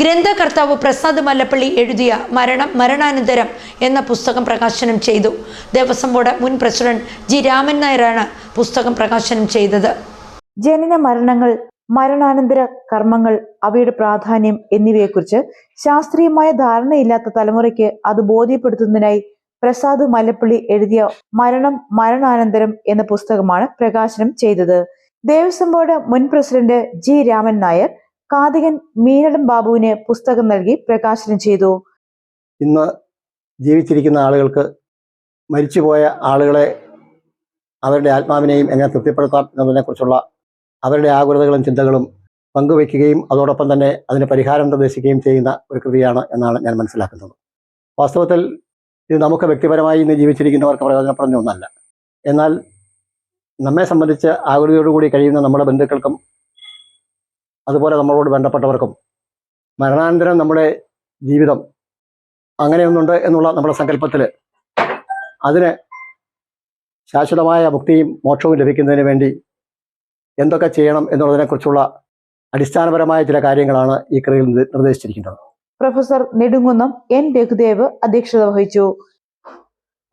ഗ്രന്ഥകർത്താവ് പ്രസാദ് മല്ലപ്പള്ളി എഴുതിയ മരണം മരണാനന്തരം എന്ന പുസ്തകം പ്രകാശനം ചെയ്തു. ദേവസ്വം ബോർഡ് മുൻ പ്രസിഡന്റ് ജി രാമൻ നായരാണ് പുസ്തകം പ്രകാശനം ചെയ്തത്. ജനന മരണങ്ങൾ മരണാനന്തര കർമ്മങ്ങൾ അവയുടെ പ്രാധാന്യം എന്നിവയെക്കുറിച്ച് ശാസ്ത്രീയമായ ധാരണയില്ലാത്ത തലമുറയ്ക്ക് അത് ബോധ്യപ്പെടുത്തുന്നതിനായി പ്രസാദ് മല്ലപ്പള്ളി എഴുതിയ മരണം മരണാനന്തരം എന്ന പുസ്തകമാണ് പ്രകാശനം ചെയ്തത്. ദേവസ്വം ബോർഡ് മുൻ പ്രസിഡന്റ് ജി രാമൻ നായർ കാതികൻ മീനടം ബാബുവിന് പുസ്തകം നൽകി പ്രകാശനം ചെയ്തു. ഇന്ന് ജീവിച്ചിരിക്കുന്ന ആളുകൾക്ക് മരിച്ചുപോയ ആളുകളെ അവരുടെ ആത്മാവിനെയും എങ്ങനെ തൃപ്തിപ്പെടുത്താം എന്നതിനെക്കുറിച്ചുള്ള അവരുടെ ആകുലതകളും ചിന്തകളും പങ്കുവയ്ക്കുകയും അതോടൊപ്പം തന്നെ അതിന് പരിഹാരം നിർദ്ദേശിക്കുകയും ചെയ്യുന്ന ഒരു കൃതിയാണ് എന്നാണ് ഞാൻ മനസ്സിലാക്കുന്നത്. വാസ്തവത്തിൽ ഇത് നമുക്ക് വ്യക്തിപരമായി ഇന്ന് ജീവിച്ചിരിക്കുന്നവർക്ക് പ്രയോജനപ്പെടുന്ന ഒന്നല്ല. എന്നാൽ നമ്മെ സംബന്ധിച്ച് ആകുലതയോടുകൂടി കഴിയുന്ന നമ്മുടെ ബന്ധുക്കൾക്കും അതുപോലെ നമ്മളോട് ബന്ധപ്പെട്ടവർക്കും മരണാനന്തരം നമ്മുടെ ജീവിതം അങ്ങനെയൊന്നുണ്ട് എന്നുള്ള നമ്മുടെ സങ്കല്പത്തിൽ അതിന് ശാശ്വതമായ മുക്തിയും മോക്ഷവും ലഭിക്കുന്നതിന് വേണ്ടി എന്തൊക്കെ ചെയ്യണം എന്നുള്ളതിനെക്കുറിച്ചുള്ള അടിസ്ഥാനപരമായ ചില കാര്യങ്ങളാണ് ഈ കൃതിയിൽ നിർദ്ദ- നിർദ്ദേശിച്ചിരിക്കുന്നത്. പ്രൊഫസർ നെടുങ്കുന്നം എൻ രഘുദേവ് അധ്യക്ഷത വഹിച്ചു.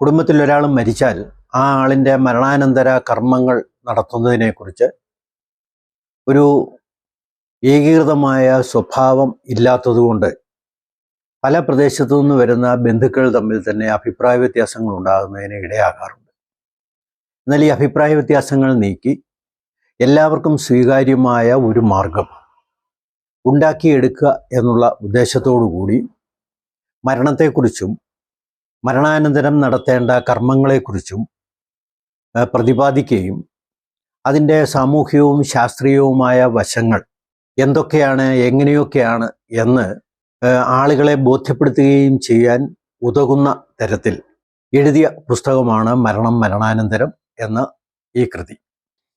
കുടുംബത്തിൽ ഒരാൾ മരിച്ചാൽ ആ ആളിന്റെ മരണാനന്തര കർമ്മങ്ങൾ നടത്തുന്നതിനെക്കുറിച്ച് ഒരു ഏകീകൃതമായ സ്വഭാവം ഇല്ലാത്തതുകൊണ്ട് പല പ്രദേശത്തു നിന്ന് വരുന്ന ബന്ധുക്കൾ തമ്മിൽ തന്നെ അഭിപ്രായ വ്യത്യാസങ്ങൾ ഉണ്ടാകുന്നതിന് ഇടയാകാറുണ്ട്. എന്നാൽ ഈ അഭിപ്രായ വ്യത്യാസങ്ങൾ നീക്കി എല്ലാവർക്കും സ്വീകാര്യമായ ഒരു മാർഗം ഉണ്ടാക്കിയെടുക്കുക എന്നുള്ള ഉദ്ദേശത്തോടു കൂടി മരണത്തെക്കുറിച്ചും മരണാനന്തരം നടത്തേണ്ട കർമ്മങ്ങളെക്കുറിച്ചും പ്രതിപാദിക്കുകയും അതിന്റെ സാമൂഹികവും ശാസ്ത്രീയവുമായ വശങ്ങൾ എന്തൊക്കെയാണ് എങ്ങനെയൊക്കെയാണ് എന്ന് ആളുകളെ ബോധ്യപ്പെടുത്തുകയും ചെയ്യാൻ ഉതകുന്ന തരത്തിൽ എഴുതിയ പുസ്തകമാണ് മരണം മരണാനന്തരം എന്ന ഈ കൃതി.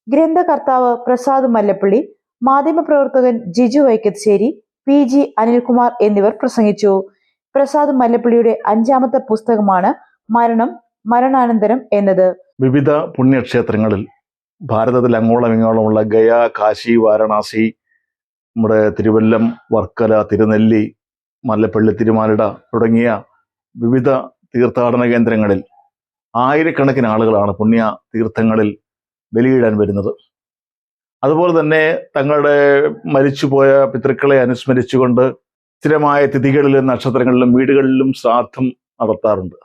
ഗ്രന്ഥകർത്താവ് പ്രസാദ് മല്ലപ്പള്ളി മാധ്യമപ്രവർത്തകൻ ജിജു വൈക്കത്ശ്ശേരി പി ജി അനിൽകുമാർ എന്നിവർ പ്രസംഗിച്ചു. പ്രസാദ് മല്ലപ്പള്ളിയുടെ അഞ്ചാമത്തെ പുസ്തകമാണ് മരണം മരണാനന്തരം എന്നത്. വിവിധ പുണ്യക്ഷേത്രങ്ങളിൽ ഭാരതത്തിൽ അങ്ങോളം ഇങ്ങോളമുള്ള ഗയ കാശി വാരണാസി നമ്മുടെ തിരുവല്ലം വർക്കല തിരുനെല്ലി മല്ലപ്പള്ളി തിരുമാലിട തുടങ്ങിയ വിവിധ തീർത്ഥാടന കേന്ദ്രങ്ങളിൽ ആയിരക്കണക്കിന് ആളുകളാണ് പുണ്യ തീർത്ഥങ്ങളിൽ ബലിയിടാൻ വരുന്നത്. അതുപോലെ തന്നെ തങ്ങളുടെ മരിച്ചുപോയ പിതൃക്കളെ അനുസ്മരിച്ചുകൊണ്ട് സ്ഥിരമായ തിഥികളിലും നക്ഷത്രങ്ങളിലും വീടുകളിലും ശ്രാദ്ധം നടത്താറുണ്ട്.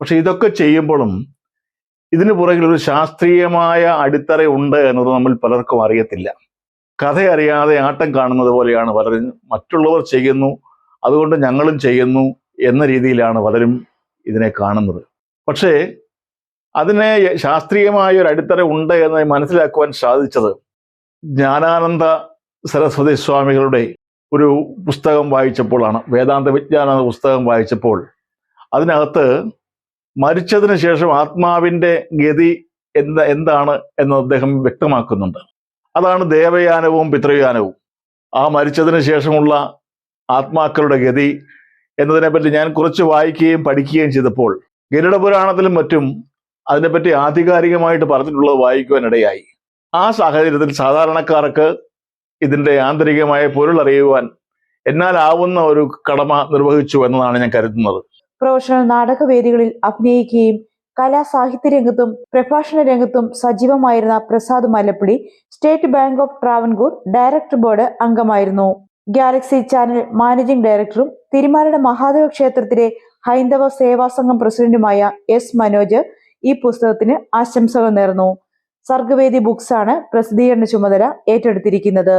പക്ഷെ ഇതൊക്കെ ചെയ്യുമ്പോഴും ഇതിനു പുറകിൽ ഒരു ശാസ്ത്രീയമായ അടിത്തറ ഉണ്ട് എന്നത് നമ്മൾ പലർക്കും അറിയത്തില്ല. കഥ അറിയാതെ ആട്ടം കാണുന്നത് പോലെയാണ് പലരും. മറ്റുള്ളവർ ചെയ്യുന്നു അതുകൊണ്ട് ഞങ്ങളും ചെയ്യുന്നു എന്ന രീതിയിലാണ് പലരും ഇതിനെ കാണുന്നത്. പക്ഷേ അതിനെ ശാസ്ത്രീയമായ ഒരു അടിത്തറ ഉണ്ട് എന്ന് മനസ്സിലാക്കുവാൻ സാധിച്ചത് ജ്ഞാനാനന്ദ സരസ്വതി സ്വാമികളുടെ ഒരു പുസ്തകം വായിച്ചപ്പോഴാണ്. വേദാന്ത വിജ്ഞാന പുസ്തകം വായിച്ചപ്പോൾ അതിനകത്ത് മരിച്ചതിന് ശേഷം ആത്മാവിന്റെ ഗതി എന്താ എന്താണ് എന്ന് അദ്ദേഹം വ്യക്തമാക്കുന്നുണ്ട്. അതാണ് ദേവയാനവും പിതൃയാനവും. ആ മരിച്ചതിന് ശേഷമുള്ള ആത്മാക്കളുടെ ഗതി എന്നതിനെപ്പറ്റി ഞാൻ കുറച്ച് വായിക്കുകയും പഠിക്കുകയും ചെയ്തപ്പോൾ ഗരുഡ പുരാണത്തിലും മറ്റും അതിനെപ്പറ്റി ആധികാരികമായിട്ട് പറഞ്ഞിട്ടുള്ളത് വായിക്കുവാനിടയായി. ആ സാഹചര്യത്തിൽ സാധാരണക്കാർക്ക് ഇതിന്റെ ആന്തരികമായ പൊരുൾ അറിയുവാൻ എന്നാലാവുന്ന ഒരു കടമ നിർവഹിച്ചു എന്നതാണ് ഞാൻ കരുതുന്നത്. പ്രൊഫഷണൽ നാടകവേദികളിൽ അഭിനയിക്കുകയും കലാ സാഹിത്യ രംഗത്തും പ്രഭാഷണ രംഗത്തും സജീവമായിരുന്ന Prasad Mallappally State Bank of Travancore director board അംഗമായിരുന്നു. ഗാലക്സി ചാനൽ മാനേജിംഗ് ഡയറക്ടറും തിരുമാലയുടെ മഹാദേവ ക്ഷേത്രത്തിലെ ഹൈന്ദവ സേവാ സംഘം പ്രസിഡന്റുമായ എസ് മനോജ് ഈ പുസ്തകത്തിന് ആശംസകൾ നേർന്നു. സർഗവേദി ബുക്സാണ് പ്രസിദ്ധീകരണ ചുമതല ഏറ്റെടുത്തിരിക്കുന്നത്.